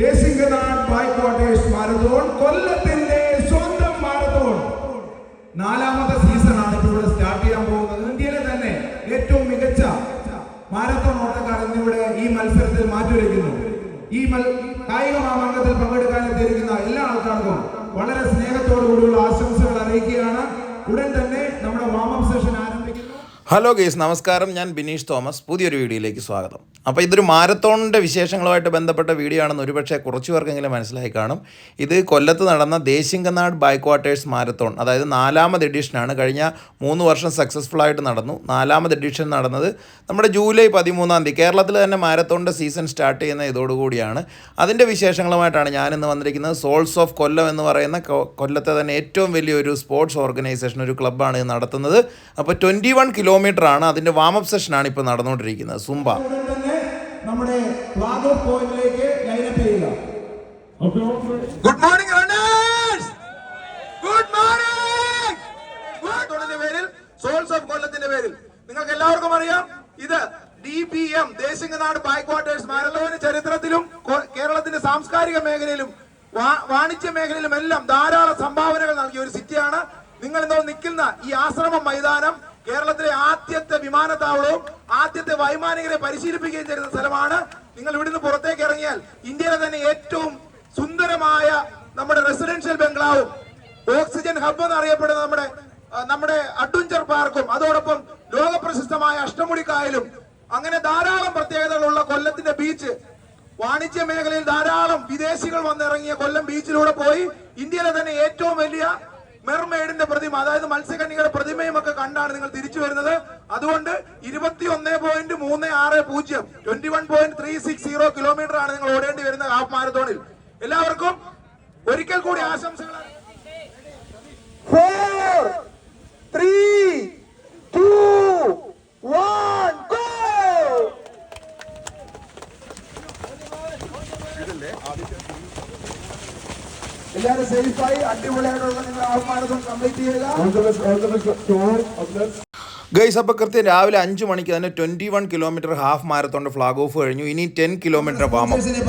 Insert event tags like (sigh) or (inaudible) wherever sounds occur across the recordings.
Desinganad ബായ്ക്കോട്ടെ marathon കൊല്ലത്തിന്റെ സ്വന്തം marathon. നാലാമത്തെ സീസണാണ് ഇപ്പോൾ ഇവിടെ സ്റ്റാർട്ട് ചെയ്യാൻ പോകുന്നത്. ഇന്ത്യയിലെ തന്നെ ഏറ്റവും മികച്ച മാരത്തോൺ ഓട്ടക്കാർ എന്നിവിടെ ഈ മത്സരത്തിൽ മാറ്റുരയ്ക്കുന്നു. ഈ കായിക മാമാങ്കത്തിൽ പങ്കെടുക്കാൻ എത്തിയിരിക്കുന്ന എല്ലാ ആൾക്കാർക്കും വളരെ സ്നേഹത്തോടു കൂടിയുള്ള ആശംസകൾ അറിയിക്കുകയാണ്. ഉടൻ തന്നെ ഹലോ ഗേസ് നമസ്കാരം. ഞാൻ ബിനീഷ് തോമസ്. പുതിയൊരു വീഡിയോയിലേക്ക് സ്വാഗതം. അപ്പോൾ ഇതൊരു മാരത്തോണിന്റെ വിശേഷങ്ങളുമായിട്ട് ബന്ധപ്പെട്ട വീഡിയോ ആണെന്ന് ഒരുപക്ഷെ കുറച്ച് പേർക്കെങ്കിലും മനസ്സിലായി കാണും. ഇത് കൊല്ലത്ത് നടന്ന ദേശിംഗനാട് ബൈക്വാട്ടേഴ്സ് മാരത്തോൺ അതായത് നാലാമത് എഡിഷനാണ് കഴിഞ്ഞ മൂന്ന് വർഷം സക്സസ്ഫുൾ ആയിട്ട് നടന്നു. നാലാമത് എഡിഷൻ നടന്നത് നമ്മുടെ ജൂലൈ പതിമൂന്നാം തീയതി. കേരളത്തിൽ തന്നെ മാരത്തോണിന്റെ സീസൺ സ്റ്റാർട്ട് ചെയ്യുന്ന ഇതോടുകൂടിയാണ്. അതിന്റെ വിശേഷങ്ങളുമായിട്ടാണ് ഞാനിന്ന് വന്നിരിക്കുന്നത്. സോൾസ് ഓഫ് കൊല്ലം എന്ന് പറയുന്ന കൊല്ലത്തെ തന്നെ ഏറ്റവും വലിയൊരു സ്പോർട്സ് ഓർഗനൈസേഷൻ ഒരു ക്ലബ്ബാണ് നടത്തുന്നത്. അപ്പോൾ ട്വന്റി വൺ കിലോമീറ്റർ ആണ് അതിന്റെ വാമപ്പ് സെഷനാണ് ഇപ്പോൾ നടന്നുകൊണ്ടിരിക്കുന്നത്. സുംബ. നമ്മുടെ ഫ്ലാഗ് ഓഫ് പോയിന്റിലേക്ക് ലൈനപ്പ് ചെയ്യുക. Good morning runners good morning പേരിൽ സോൾസ് ഓഫ് കൊല്ലത്തിന്റെ പേരിൽ. നിങ്ങൾക്ക് എല്ലാവർക്കും അറിയാം ഇത് D B M Desinganad backwaters മാരത്തോണിന് ചരിത്രത്തിലും കേരളത്തിന്റെ സാംസ്കാരിക മേഖലയിലും വാണിജ്യ മേഖലയിലും എല്ലാം ധാരാളം സംഭാവനകൾ നൽകിയ ഒരു സിറ്റിയാണ് നിങ്ങൾ എന്തോ നിൽക്കുന്ന ഈ ആശ്രമം മൈതാനം കേരളത്തിലെ ആദ്യത്തെ വിമാനത്താവളവും ആദ്യത്തെ വൈമാനികരെ പരിശീലിപ്പിക്കുകയും ചെയ്യുന്ന സ്ഥലമാണ്. നിങ്ങൾ ഇവിടുന്ന് പുറത്തേക്ക് ഇറങ്ങിയാൽ ഇന്ത്യയിലെ തന്നെ ഏറ്റവും സുന്ദരമായ നമ്മുടെ റെസിഡൻഷ്യൽ ബംഗ്ലാവും ഓക്സിജൻ ഹബ് എന്ന് അറിയപ്പെടുന്ന നമ്മുടെ നമ്മുടെ അഡ്വഞ്ചർ പാർക്കും അതോടൊപ്പം ലോകപ്രശസ്തമായ അഷ്ടമുടിക്കായലും അങ്ങനെ ധാരാളം പ്രത്യേകതകളുള്ള കൊല്ലത്തിന്റെ ബീച്ച് വാണിജ്യ മേഖലയിൽ ധാരാളം വിദേശികൾ വന്നിറങ്ങിയ കൊല്ലം ബീച്ചിലൂടെ പോയി. ഇന്ത്യയിലെ തന്നെ ഏറ്റവും വലിയ മെർമെയ്ഡിന്റെ പ്രതിമ അതായത് മത്സ്യകന്യകളുടെ പ്രതിമയും ഒക്കെ കണ്ടാണ് നിങ്ങൾ തിരിച്ചു വരുന്നത്. അതുകൊണ്ട് ഇരുപത്തി ഒന്ന് പോയിന്റ് മൂന്ന് ആറ് പൂജ്യം twenty one point three six zero kilometre ആണ് നിങ്ങൾ ഓടേണ്ടി വരുന്നത് ഹാഫ് മാരത്തോണിൽ. എല്ലാവർക്കും ഒരിക്കൽ കൂടി ആശംസകൾ four three two one go എല്ലാവരും സേഫായി അടിപൊളിയായിട്ടുള്ള നിങ്ങൾ കംപ്ലീറ്റ് ചെയ്യുക. ഗൈസ് അപ്പോൾ കൃത്യം രാവിലെ അഞ്ച് മണിക്ക് തന്നെ twenty one kilometre half marathon flag off കഴിഞ്ഞു. ഇനി ടെൻ കിലോമീറ്റർ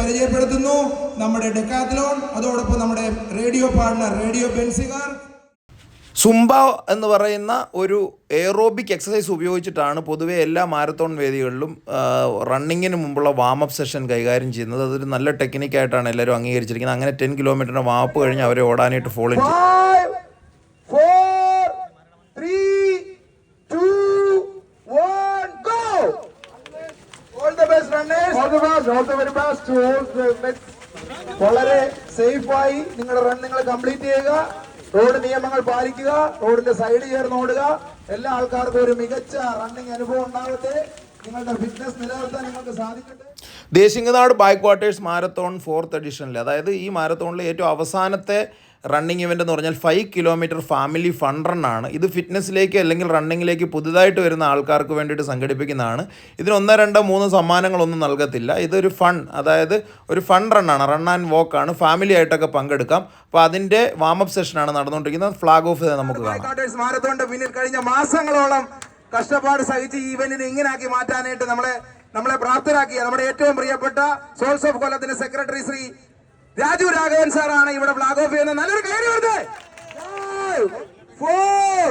പരിചയപ്പെടുത്തുന്നു. നമ്മുടെ ഡെക്കാത്ലോൺ അതോടൊപ്പം നമ്മുടെ radio partner radio Benziger Zumba എന്ന് പറയുന്ന ഒരു എയറോബിക് എക്സസൈസ് ഉപയോഗിച്ചിട്ടാണ് പൊതുവെ എല്ലാ മാരത്തോൺ വേദികളിലും റണ്ണിങ്ങിന് മുമ്പുള്ള വാമപ്പ് സെഷൻ കൈകാര്യം ചെയ്യുന്നത്. അതൊരു നല്ല ടെക്നിക്കായിട്ടാണ് എല്ലാവരും അംഗീകരിച്ചിരിക്കുന്നത്. അങ്ങനെ ടെൻ കിലോമീറ്ററിന്റെ വാമപ്പ് കഴിഞ്ഞ് അവരെ ഓടാനായിട്ട് ഫോളോ ചെയ്യും വളരെ സേഫായി നിങ്ങളുടെ റൺ നിങ്ങൾ കംപ്ലീറ്റ് ചെയ്യുക. റോഡ് നിയമങ്ങൾ പാലിക്കുക റോഡിന്റെ സൈഡ് ചേർന്ന് ഓടുക. എല്ലാ ആൾക്കാർക്കും ഒരു മികച്ച റണ്ണിങ് അനുഭവം ഉണ്ടാകട്ടെ നിങ്ങളുടെ ഫിറ്റ്നസ് നിലനിർത്താൻ നിങ്ങൾക്ക് സാധിക്കട്ടെ. Desinganad back waters marathon fourth എഡിഷനിൽ അതായത് ഈ മാരത്തോണിലെ ഏറ്റവും അവസാനത്തെ റണ്ണിങ് ഇവന്റ് എന്ന് പറഞ്ഞാൽ ഫൈവ് കിലോമീറ്റർ ഫാമിലി ഫൺ ആണ്. ഇത് ഫിറ്റ്നസ്സിലേക്ക് അല്ലെങ്കിൽ റണ്ണിങ്ങിലേക്ക് പുതുതായിട്ട് വരുന്ന ആൾക്കാർക്ക് വേണ്ടിയിട്ട് സംഘടിപ്പിക്കുന്നതാണ്. ഇതിന് ഒന്നോ രണ്ടോ മൂന്ന് സമ്മാനങ്ങളൊന്നും നൽകത്തില്ല. ഇതൊരു ഫൺ അതായത് ഒരു ഫൺ റണ്ണാണ് റൺ ആൻഡ് വോക്കാണ് ഫാമിലി ആയിട്ടൊക്കെ പങ്കെടുക്കാം. അപ്പോൾ അതിന്റെ വാമപ്പ് സെഷനാണ് നടന്നുകൊണ്ടിരിക്കുന്നത്. ഫ്ലാഗ് ഓഫ് നമുക്ക് കാണാം. കഴിഞ്ഞ മാസങ്ങളോളം കഷ്ടപ്പാട് സഹിച്ച് ഈ ഇവന്റിനെ ഇങ്ങനാക്കി മാറ്റാനായിട്ട് നമ്മളെ നമ്മളെ പ്രാപ്തരാക്കിയ നമ്മുടെ ഏറ്റവും പ്രിയപ്പെട്ട സോൾസ് ഓഫ് കൊല്ലത്തിന്റെ സെക്രട്ടറി ശ്രീ രാജു രാഘവൻ സാറാണ് ഇവിടെ ഫ്ലാഗ് ഓഫ് ചെയ്യുന്നത്. നല്ലൊരു കയറി വരുന്നത് four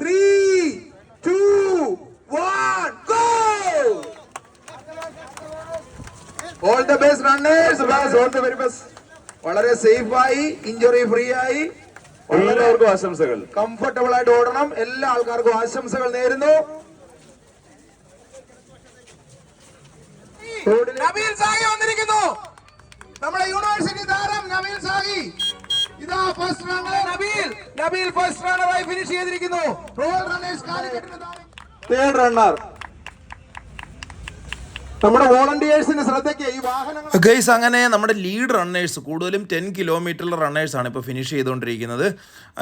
three two one go all the best runners all the very best വളരെ സേഫായി ഇഞ്ചുറി ഫ്രീ ആയി. എല്ലാവർക്കും ആശംസകൾ. കംഫർട്ടബിൾ ആയിട്ട് ഓടണം. എല്ലാ ആൾക്കാർക്കും ആശംസകൾ നേരുന്നു. നബീൽ സാഹി വന്നിരിക്കുന്നു. നമ്മുടെ യൂണിവേഴ്സിറ്റി താരം നബീൽ സാഹി ഇതാ first runner Nabeel. Nabeel first റണ്ണറായി finish ചെയ്തിരിക്കുന്നു. റോയൽ റണ്ണേഴ്സ് കാലിക്കറ്റിന് തേർഡ് റണ്ണർ നമ്മുടെ ഈ വാഹനങ്ങൾ ഗൈസ് അങ്ങനെ നമ്മുടെ ലീഡ് റണ്ണേഴ്സ് കൂടുതലും ടെൻ കിലോമീറ്ററിലെ റണ്ണേഴ്സാണ് ഇപ്പോൾ ഫിനിഷ് ചെയ്തുകൊണ്ടിരിക്കുന്നത്.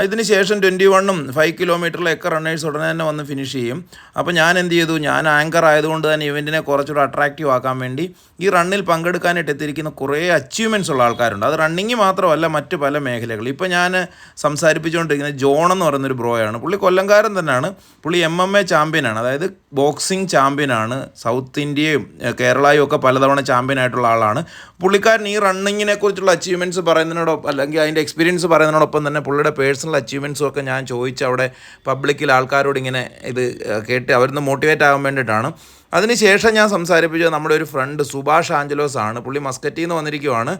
ഇതിന് ശേഷം ട്വന്റി വണ്ണും ഫൈവ് കിലോമീറ്ററിലൊക്കെ റണ്ണേഴ്സ് ഉടനെ തന്നെ വന്ന് ഫിനിഷ് ചെയ്യും. അപ്പോൾ ഞാൻ എന്ത് ചെയ്തു? ഞാൻ ആങ്കർ ആയതുകൊണ്ട് തന്നെ ഇവന്റിനെ കുറച്ചുകൂടെ അട്രാക്റ്റീവ് ആക്കാൻ വേണ്ടി ഈ റണ്ണിൽ പങ്കെടുക്കാനായിട്ട് എത്തിയിരിക്കുന്ന കുറേ അച്ചീവ്മെന്റ്സ് ഉള്ള ആൾക്കാരുണ്ട്. അത് റണ്ണിങ് മാത്രമല്ല മറ്റ് പല മേഖലകൾ ഇപ്പോൾ ഞാൻ സംസാരിപ്പിച്ചുകൊണ്ടിരിക്കുന്നത് ജോൺ എന്ന് പറയുന്നൊരു ബ്രോയാണ് പുള്ളി കൊല്ലംകാരൻ തന്നെയാണ്. പുള്ളി എം എം എ ചാമ്പ്യനാണ് അതായത് ബോക്സിംഗ് ചാമ്പ്യനാണ് സൗത്ത് ഇന്ത്യയും കേരളയും ഒക്കെ പലതവണ ചാമ്പ്യൻ ആയിട്ടുള്ള ആളാണ്. പുള്ളിക്കാരൻ ഈ റണ്ണിങ്ങിനെ കുറിച്ചുള്ള അച്ചീവ്മെന്റ്സ് പറയുന്നതിനോടൊപ്പം അല്ലെങ്കിൽ അതിന്റെ എക്സ്പീരിയൻസ് പറയുന്നതിനോടൊപ്പം തന്നെ പുള്ളിയുടെ പേഴ്സണൽ അച്ചീവ്മെന്റ്സും ഒക്കെ ഞാൻ ചോദിച്ച് അവിടെ പബ്ലിക്കിൽ ആൾക്കാരോട് ഇങ്ങനെ ഇത് കേട്ട് അവരിന്ന് മോട്ടിവേറ്റ് ആകാൻ വേണ്ടിയിട്ടാണ്. അതിനുശേഷം ഞാൻ സംസാരിപ്പിച്ചത് നമ്മുടെ ഒരു ഫ്രണ്ട് സുഭാഷ് ആഞ്ചലോസ് ആണ് പുള്ളി മസ്കറ്റിൽ നിന്ന് വന്നിരിക്കുവാണ്.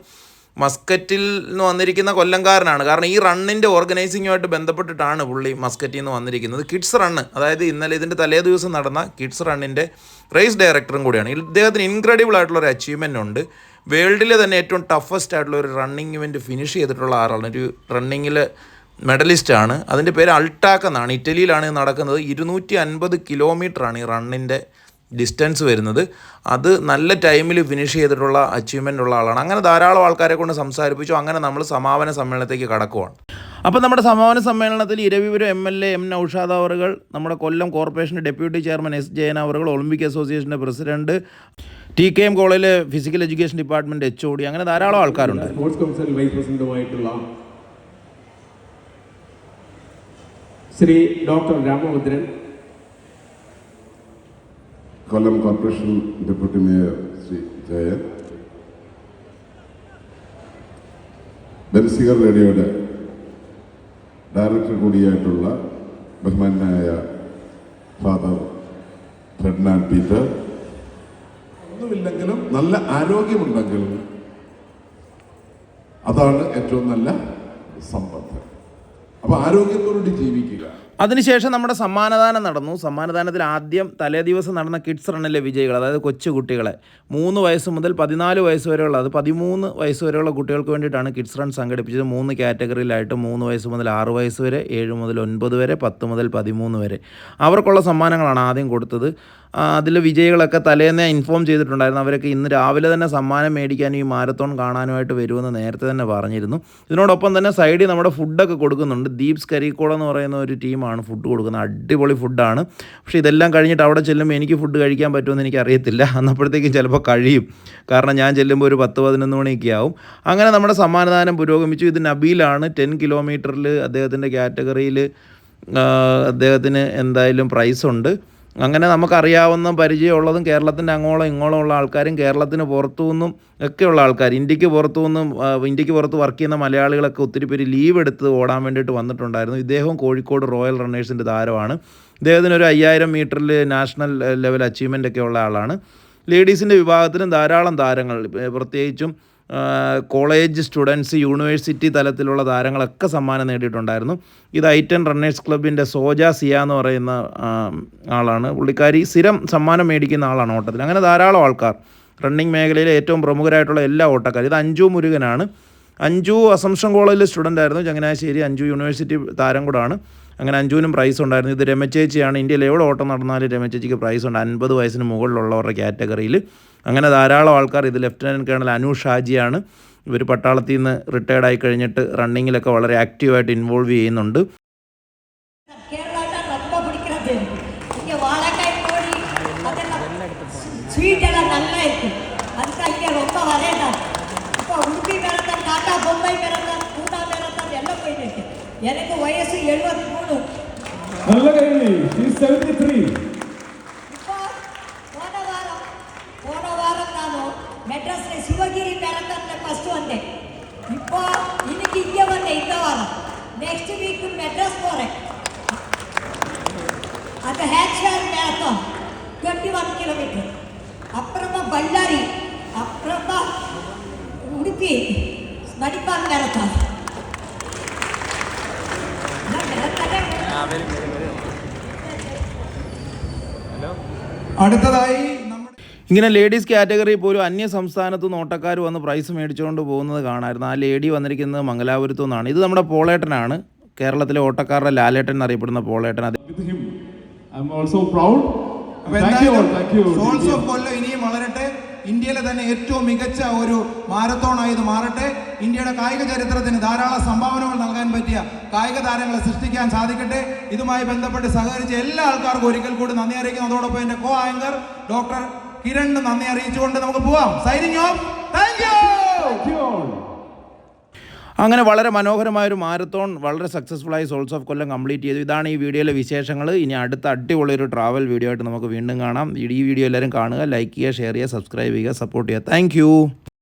മസ്കറ്റിൽ നിന്ന് വന്നിരിക്കുന്ന കൊല്ലംകാരനാണ്. കാരണം ഈ റണ്ണിന്റെ ഓർഗനൈസിങ്ങുമായിട്ട് ബന്ധപ്പെട്ടിട്ടാണ് പുള്ളി മസ്കറ്റിൽ നിന്ന് വന്നിരിക്കുന്നത്. കിഡ്സ് റണ്ണ് അതായത് ഇന്നലെ ഇതിന്റെ തലേ ദിവസം നടന്ന കിഡ്സ് റണ്ണിന്റെ റേസ് ഡയറക്ടറും കൂടിയാണ്. ഇദ്ദേഹത്തിന് ഇൻക്രെഡിബിൾ ആയിട്ടുള്ള ഒരു അച്ചീവ്മെന്റ് ഉണ്ട്. വേൾഡിലെ തന്നെ ഏറ്റവും ടഫസ്റ്റ് ആയിട്ടുള്ള ഒരു റണ്ണിങ് ഇവന്റ് ഫിനിഷ് ചെയ്തിട്ടുള്ള ആളാണ്. ഒരു റണ്ണിങ്ങിൽ മെഡലിസ്റ്റാണ് അതിന്റെ പേര് അൾട്ടാക്ക് എന്നാണ്. ഇറ്റലിയിലാണ് നടക്കുന്നത്. ഇരുന്നൂറ്റി അൻപത് കിലോമീറ്ററാണ് ഈ റണ്ണിന്റെ ഡിസ്റ്റൻസ് വരുന്നത്. അത് നല്ല ടൈമിൽ ഫിനിഷ് ചെയ്തിട്ടുള്ള അച്ചീവ്മെന്റ് ഉള്ള ആളാണ്. അങ്ങനെ ധാരാളം ആൾക്കാരെ കൊണ്ട് സംസാരിപ്പിച്ചു. അങ്ങനെ നമ്മൾ സമാപന സമ്മേളനത്തേക്ക് കടക്കുവാണ്. അപ്പോൾ നമ്മുടെ സമാപന സമ്മേളനത്തിൽ Eravipuram M L A M Noushad അവറുകൾ നമ്മുടെ കൊല്ലം കോർപ്പറേഷന്റെ ഡെപ്യൂട്ടി ചെയർമാൻ എസ് ജയൻ അവറുകൾ ഒളിമ്പിക് അസോസിയേഷന്റെ പ്രസിഡന്റ് ടി കെ എം കോളേജിലെ physical education department H O D അങ്ങനെ ധാരാളം ആൾക്കാരുണ്ട്. Vice Shri doctor Ramabhadran Kollam corporation deputy mayor Shri Jayan Benziger റേഡിയോയുടെ ഡയറക്ടർ കൂടിയായിട്ടുള്ള ബഹുമാനായ ഫാദർ ഫെഡ്നാൻ പീറ്റർ. ഒന്നുമില്ലെങ്കിലും നല്ല ആരോഗ്യമുണ്ടെങ്കിൽ അതാണ് ഏറ്റവും നല്ല സമ്പത്ത്. അപ്പൊ ആരോഗ്യത്തോടുകൂടി ജീവിക്കുക. അതിനുശേഷം നമ്മുടെ സമ്മാനദാനം നടന്നു. സമ്മാനദാനത്തിൽ ആദ്യം തലേ ദിവസം നടന്ന കിഡ്സ് റണ്ണിലെ വിജയികൾ അതായത് കൊച്ചു കുട്ടികളെ. മൂന്ന് വയസ്സ് മുതൽ പതിനാല് വയസ്സ് വരെയുള്ള അത് പതിമൂന്ന് വയസ്സ് വരെയുള്ള കുട്ടികൾക്ക് വേണ്ടിയിട്ടാണ് കിഡ്സ് റൺ സംഘടിപ്പിച്ചത്. മൂന്ന് കാറ്റഗറിയിലായിട്ട് മൂന്ന് വയസ്സ് മുതൽ ആറ് വയസ്സ് വരെ ഏഴ് മുതൽ ഒൻപത് വരെ പത്ത് മുതൽ പതിമൂന്ന് വരെ. അവർക്കുള്ള സമ്മാനങ്ങളാണ് ആദ്യം കൊടുത്തത്. അതിൽ വിജയികളൊക്കെ തലേന്നേ ഇൻഫോം ചെയ്തിട്ടുണ്ടായിരുന്നു. അവരൊക്കെ ഇന്ന് രാവിലെ തന്നെ സമ്മാനം മേടിക്കാനും ഈ മാരത്തോൺ കാണാനുമായിട്ട് വരുമെന്ന് നേരത്തെ തന്നെ പറഞ്ഞിരുന്നു. ഇതിനോടൊപ്പം തന്നെ സൈഡിൽ നമ്മുടെ ഫുഡൊക്കെ കൊടുക്കുന്നുണ്ട്. ദീപ്സ് കരിക്കോട് എന്ന് പറയുന്ന ഒരു ടീമാണ്. ഫുഡ് കൊടുക്കുന്നത് അടിപൊളി ഫുഡാണ് പക്ഷേ ഇതെല്ലാം കഴിഞ്ഞിട്ട് അവിടെ ചെല്ലുമ്പോൾ എനിക്ക് ഫുഡ് കഴിക്കാൻ പറ്റുമെന്ന് എനിക്ക് അറിയത്തില്ല (laughs) അന്നപ്പോഴത്തേക്കും ചിലപ്പോൾ കഴിയും. കാരണം ഞാൻ ചെല്ലുമ്പോൾ ഒരു പത്ത് പതിനൊന്ന് മണിയൊക്കെ ആവും. അങ്ങനെ നമ്മുടെ സമ്മാനദാനം പുരോഗമിച്ചു. ഇത് നബീലാണ് ടെൻ കിലോമീറ്ററിൽ അദ്ദേഹത്തിന്റെ കാറ്റഗറിയിൽ അദ്ദേഹത്തിന് എന്തായാലും പ്രൈസ് ഉണ്ട്. അങ്ങനെ നമുക്കറിയാവുന്ന പരിചയമുള്ളതും കേരളത്തിന്റെ അങ്ങോളം ഇങ്ങോളം ഉള്ള ആൾക്കാരും കേരളത്തിന് പുറത്തു നിന്നും ഒക്കെയുള്ള ആൾക്കാർ. ഇന്ത്യയ്ക്ക് പുറത്തു നിന്നും ഇന്ത്യയ്ക്ക് പുറത്ത് വർക്ക് ചെയ്യുന്ന മലയാളികളൊക്കെ ഒത്തിരി പേര് ലീവ് എടുത്ത് ഓടാൻ വേണ്ടിയിട്ട് വന്നിട്ടുണ്ടായിരുന്നു. ഇദ്ദേഹം കോഴിക്കോട് റോയൽ റണ്ണേഴ്സിന്റെ താരമാണ്. ഇദ്ദേഹത്തിന് ഒരു അയ്യായിരം മീറ്ററിൽ നാഷണൽ ലെവൽ അച്ചീവ്മെന്റ് ഒക്കെ ഉള്ള ആളാണ്. ലേഡീസിന്റെ വിഭാഗത്തിലും ധാരാളം താരങ്ങൾ പ്രത്യേകിച്ചും കോളേജ് സ്റ്റുഡൻസ് യൂണിവേഴ്സിറ്റി തലത്തിലുള്ള താരങ്ങളൊക്കെ സമ്മാനം നേടിയിട്ടുണ്ടായിരുന്നു. ഇത് ഐറ്റൻ റണ്ണേഴ്സ് ക്ലബിന്റെ സോജ സിയ എന്ന് പറയുന്ന ആളാണ്. പുള്ളിക്കാരി സ്ഥിരം സമ്മാനം മേടിക്കുന്ന ആളാണ് ഓട്ടത്തിൽ. അങ്ങനെ ധാരാളം ആൾക്കാർ. റണ്ണിങ് മേഖലയിലെ ഏറ്റവും പ്രമുഖരായിട്ടുള്ള എല്ലാ ഓട്ടക്കാർ ഇത് അഞ്ജു മുരുകനാണ്. അഞ്ജു അസംഷൻ കോളേജിലെ സ്റ്റുഡന്റ് ആയിരുന്നു ചങ്ങനാശ്ശേരി അഞ്ജു യൂണിവേഴ്സിറ്റി താരം കൂടാണ്. അങ്ങനെ അഞ്ജുവിനും പ്രൈസ് ഉണ്ടായിരുന്നു ഇത് രമചേച്ചിയാണ് ഇന്ത്യയിൽ എവിടെ ഓട്ടം നടന്നാലും രമചേച്ചിക്ക് പ്രൈസ് ഉണ്ട് അൻപത് വയസ്സിന് മുകളിലുള്ളവരുടെ കാറ്റഗറിയിൽ അങ്ങനെ ധാരാളം ആൾക്കാർ ഇത് ലെഫ്റ്റനൻറ്റ് കേണൽ അനു ഷാജിയാണ് ഇവർ പട്ടാളത്തിൽ നിന്ന് റിട്ടയർഡ് ആയി കഴിഞ്ഞിട്ട് റണ്ണിങ്ങിലൊക്കെ വളരെ ആക്റ്റീവായിട്ട് ഇൻവോൾവ് ചെയ്യുന്നുണ്ട് கேரளா தான் ரொம்ப பிடிக்கிறது இங்கே வாழைக்காய் கோழி அதெல்லாம் ஸ்வீட் எல்லாம் நல்லா இருக்கு அதுதான் இங்கே ரொம்ப வரேன் இப்போ உடுப்பி மேரத்தான் டாட்டா பொம்பை மேரத்தான் எனக்கு வயசு எழுபத்தி மூணு நல்ல கேள்வி செவன்டி த்ரீ போன வாரம் போன வாரம் நானு மெட்ராஸ்ல சிவகிரி மேரத்தான்ல ஃபர்ஸ்ட் வந்தேன் இப்போ இன்னைக்கு இங்கே வந்தேன் இந்த வாரம் நெக்ஸ்ட் வீக் மெட்ராஸ் போறேன் அந்த ஹேட்ஷேர் மேரத்தான் டுவெண்ட்டி ஒன் கிலோமீட்டர் அப்புறமா பல்லாரி அப்புறமா உடுப்பி மணிப்பால் மேரத்தான் അടുത്തതായി ഇങ്ങനെ ലേഡീസ് കാറ്റഗറി പോലും അന്യ സംസ്ഥാനത്ത് നിന്ന് ഓട്ടക്കാർ വന്ന് പ്രൈസ് മേടിച്ചുകൊണ്ട് പോകുന്നത് കാണാമായിരുന്നു ആ ലേഡി വന്നിരിക്കുന്നത് മംഗലാപുരത്തു നിന്നാണ്. ഇത് നമ്മുടെ പോളേട്ടനാണ്. കേരളത്തിലെ ഓട്ടക്കാരുടെ ലാലേട്ടൻ എന്നറിയപ്പെടുന്ന പോളേട്ടൻ. അത് ഓൾസോ പ്രൗഡ് ഇനിയും വളരട്ടെ. ഇന്ത്യയിലെ തന്നെ ഏറ്റവും മികച്ച ഒരു മാരത്തോണായി ഇത് മാറട്ടെ. ഇന്ത്യയുടെ കായിക ചരിത്രത്തിന് ധാരാളം സംഭാവനകൾ നൽകാൻ പറ്റിയ കായിക താരങ്ങളെ സൃഷ്ടിക്കാൻ സാധിക്കട്ടെ. ഇതുമായി ബന്ധപ്പെട്ട് സഹകരിച്ച എല്ലാ ആൾക്കാർക്കും ഒരിക്കൽ കൂടി നന്ദി അറിയിക്കുന്നു. അതോടൊപ്പം എന്റെ കോ ആങ്കർ ഡോക്ടർ കിരണിന് നന്ദി അറിയിച്ചുകൊണ്ട് നമുക്ക് പോവാം. Signing off thank you. അങ്ങനെ വളരെ മനോഹരമായ ഒരു മാരത്തോൺ വളരെ സക്സസ്ഫുൾ ആയി സോൾസ് ഓഫ് കൊല്ലം കംപ്ലീറ്റ് ചെയ്തു. ഇതാണ് ഈ വീഡിയോയിലെ വിശേഷങ്ങൾ. ഇനി അടുത്ത അടിപൊളി ഒരു ട്രാവൽ വീഡിയോ ആയിട്ട് നമുക്ക് വീണ്ടും കാണാം. ഈ വീഡിയോ എല്ലാവരും കാണുക ലൈക്ക് ചെയ്യുക ഷെയർ ചെയ്യുക സബ്സ്ക്രൈബ് ചെയ്യുക സപ്പോർട്ട് ചെയ്യുക. താങ്ക്